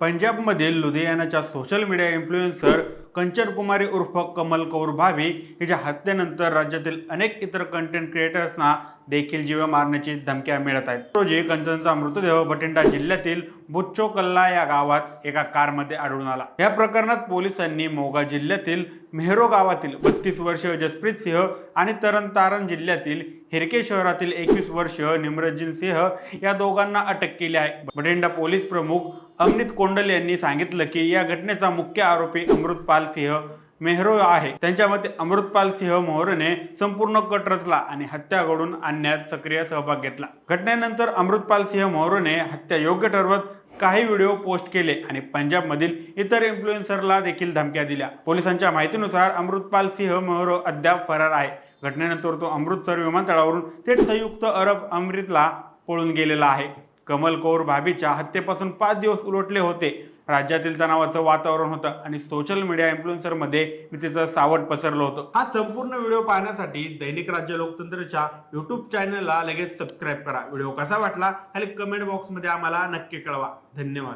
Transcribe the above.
पंजाबमधील लुधियानाच्या social media influencer Kanchan Kumari उर्फ कमल कौर भावी हिच्या हत्येनंतर राज्यातील अनेक इतर कंटेंट क्रिएटर्सना देखील जीव मारण्याची धमक्या मिळत आहेत. रोजी कंचनचा मृतदेह बठिंडा जिल्ह्यातील बुच्चो कल्ला या गावात एका कारमध्ये आढळून आला. या प्रकरणात पोलिसांनी मोगा जिल्ह्यातील मेहरो गावातील बत्तीस वर्षीय जसप्रीत सिंह आणि तरण तारण जिल्ह्यातील हिरके शहरातील एकवीस वर्षीय निमरजीन सिंह या दोघांना अटक केली आहे. बठिंडा पोलीस प्रमुख अमनित कोंडल यांनी सांगितलं की या घटनेचा मुख्य आरोपी अमृतपाल सिंह मेहरो आहे. त्यांच्या मते अमृतपाल सिंह मोहरने संपूर्ण कट रचला आणि हत्या घडून आणण्यात सक्रिय सहभाग घेतला. घटनेनंतर अमृतपाल सिंह मोहरने हत्या योग्य ठरवत काही व्हिडिओ पोस्ट केले आणि पंजाबमधील इतर इन्फ्लुएन्सरला देखील धमक्या दिल्या. पोलिसांच्या माहितीनुसार अमृतपाल सिंह मोहरो अद्याप फरार आहे. घटनेनंतर तो अमृतसर विमानतळावरून थेट संयुक्त अरब अमृतला पळून गेलेला आहे. कमल कौर भाभीच्या हत्येपासून पाच दिवस उलटले होते. राज्यातील तणावाचं वातावरण होतं आणि सोशल मीडिया इन्फ्लुएन्सरमध्ये तिचं सावट पसरलं होतं. हा संपूर्ण व्हिडिओ पाहण्यासाठी दैनिक राज्य लोकतंत्रच्या युट्यूब चॅनलला लगेच सबस्क्राईब करा. व्हिडिओ कसा वाटला? खाली कमेंट बॉक्समध्ये आम्हाला नक्की कळवा. धन्यवाद.